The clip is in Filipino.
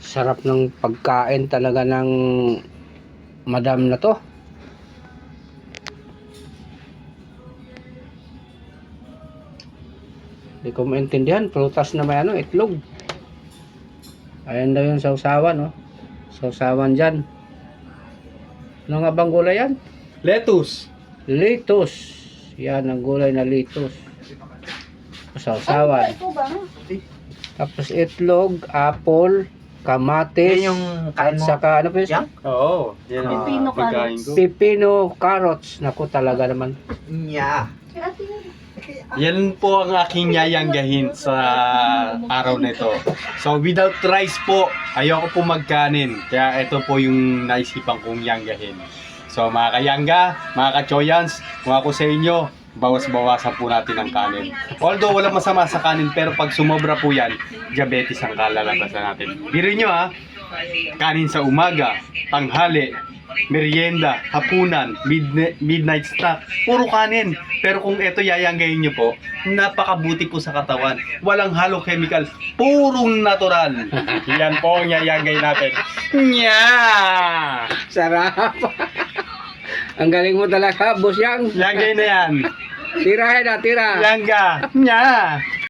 Sarap ng pagkain talaga ng madam na to. Hindi ko maintindihan. Prutas na may ano, itlog. Ayan daw yung sausawan, oh. Sausawan dyan. Ano nga bang gulay yan? Lettuce. Litos. Yan ang gulay na litos. Sausawan. Ito ba? Tapos itlog, apple, kamatis, Yan yung at kain mo. saka ano pa yun? Yan? Oo. Yan ang Pipino pagkain ko. Pipino carrots. Naku talaga naman. Yun. Yan po ang aking yayanggahin sa araw na ito. So without rice po, ayoko po magkanin. Kaya ito po yung naisipan kong yanggahin. So mga kayangga, mga kachoyans, kung ako sa inyo, bawas-bawasan po natin ang kanin. Although walang masama sa kanin, pero pag sumobra po yan, diabetes ang kalalabasan natin. Biro nyo ha, kanin sa umaga, tanghali, merienda, hapunan, midnight, midnight snack, puro kanin. Pero kung ito yayanggayin nyo po, napakabuti po sa katawan. Walang halo chemical, purong natural. Yan po ang yayanggayin natin. Nya! Sarap. ang galing mo talaga, boss yang. Yanggayin na yan. Tirahin na, tira. Yangga! Nya!